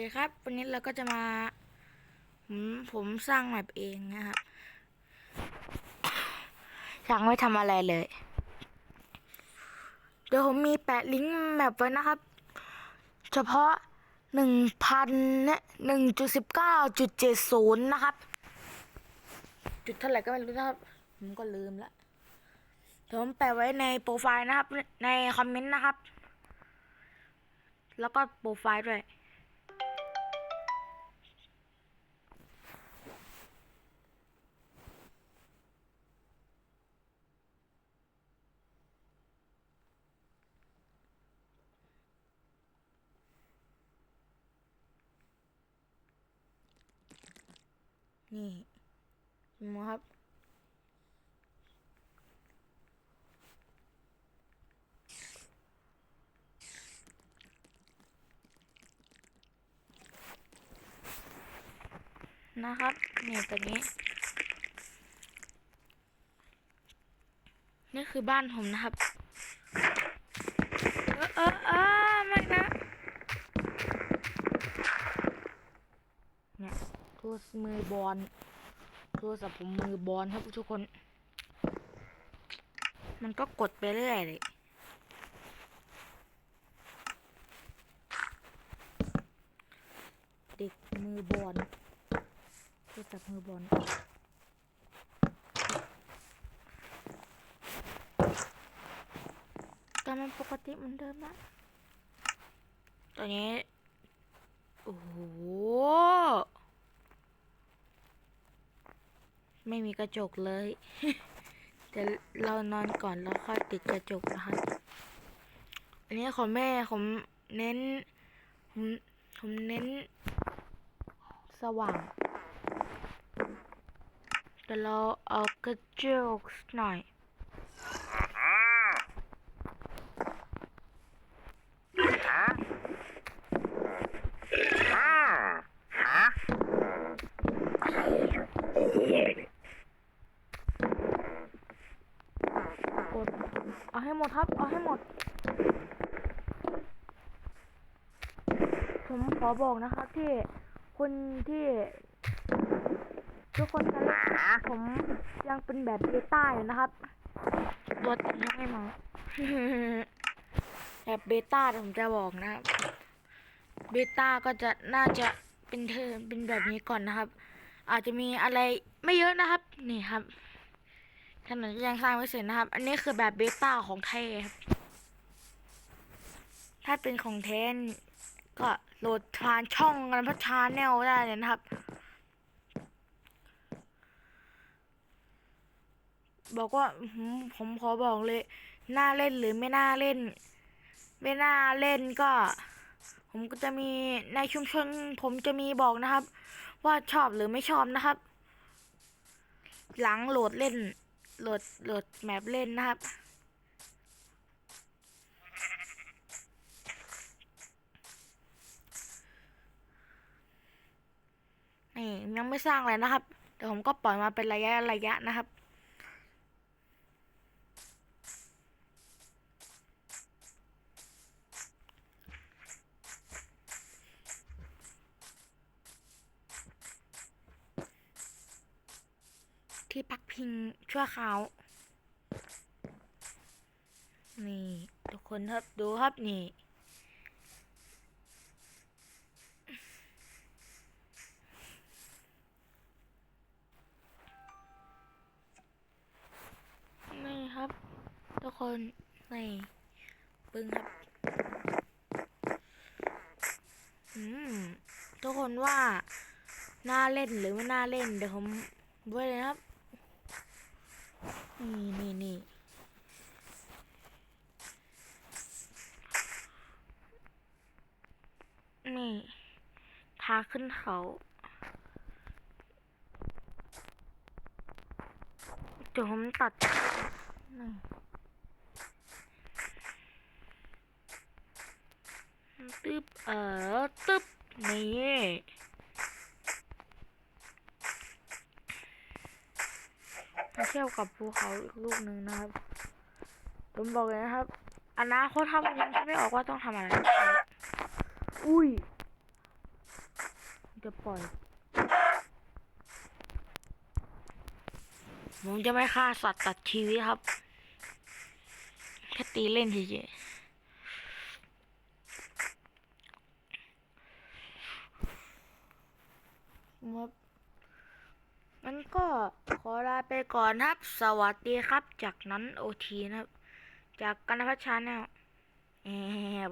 เคครับ วันนี้เราก็จะมาผมผมสร้างแมปเองนะครับยังไม่ทำอะไรเลย เดี๋ยวผมมีแปะลิงก์แมปไว้นะครับ เฉพาะหนึ่งพันเนี่ยหนึ่งจุดสิบเก้าจุดเจ็ดศูนย์นะครับ จุดเท่าไหร่ก็ไม่รู้นะครับ ผมก็ลืมละเดี๋ยวผมแปะไว้ในโปรไฟล์นะครับ ในคอมเมนต์นะครับ แล้วก็โปรไฟล์ด้วย นี่เห็นไหมครับนะครับนี่ตัวนี้ นี่คือบ้านผมนะครับ เออเออเออไม่นะ เนี่ยโท รศัพท์มือบอลโทรศัพท์ผมมือบอลครับทุกคน มันก็กดไปเรื่อยเลยเด็กมือบอลโทรศัพท์มือบอลแต่มันปกติเหมือนเดิมนะตอนนี้ โอ้โห ไม่มีกระจกเลยแต่เรานอนก่อนแล้วค่อยติดกระจกนะคะอันนี้ของแม่ผมเน้นผมผมเน้น สว่างเดี๋ยวเราเอากระจกหน่อย ดเอาให้หมดครับ เอาให้หมด ผมขอบอกนะครับที่คนที่ ทุกคนจะเล่นผมยังเป็นแบบเบต้าอยู่นะครับ ตัวติดยังไม่มาแบบเบต้าผมจะบอกนะครับเบต้าก็จะน่าจะเป็นเธอเป็นแบบนี้ก่อนนะครับ อาจจะมีอะไรไม่เยอะนะครับ นี่ครับ ถนนยังสร้างไม่เสร็จนะครับ อันนี้คือแบบเบต้าของแท้ครับ ถ้าเป็นของแท้นี่ก็โหลดทานช่องกันพัชาแนลได้เลยนะครับ บอกว่าผมขอบอกเลย น่าเล่นหรือไม่น่าเล่น ไม่น่าเล่นก็ ผมก็จะมีในชุมชน ผมจะมีบอกนะครับ ว่าชอบหรือไม่ชอบนะครับ หลังโหลดเล่น โหลดโหลดแมปเล่นนะครับ นี่ยังไม่สร้างเลยนะครับ เดี๋ยวผมก็ปล่อยมาเป็นระยะระยะนะครับ ที่พักพิงชั่วคราวนี่ ทุกคนครับดูครับนี่ นี่ครับ ทุกคนนี่ปึ้งครับ อืม ทุกคนว่า น่าเล่นหรือไม่น่าเล่น เดี๋ยวผมด้วยเลยนะครับ นี่นี่นี่นี่ทางขึ้นเขา เดี๋ยวผมตัดนี่ตึ๊บเออตึ๊บนี่ มาเทียบกับภูเขาอีกลูกหนึ่งนะครับ ผมบอกเลยนะครับอนาคตทำยังคิดไม่ออกว่าต้องทำอะไร อุ้ยจะปล่อย ผมจะไม่ฆ่าสัตว์ตัดชีวิตครับ แค่ตีเล่นเฉยๆครับ งั้นก็ขอลาไปก่อนครับ สวัสดีครับ จากนั้นโอทีนะครับ จากกันพัชชาแนลแอบ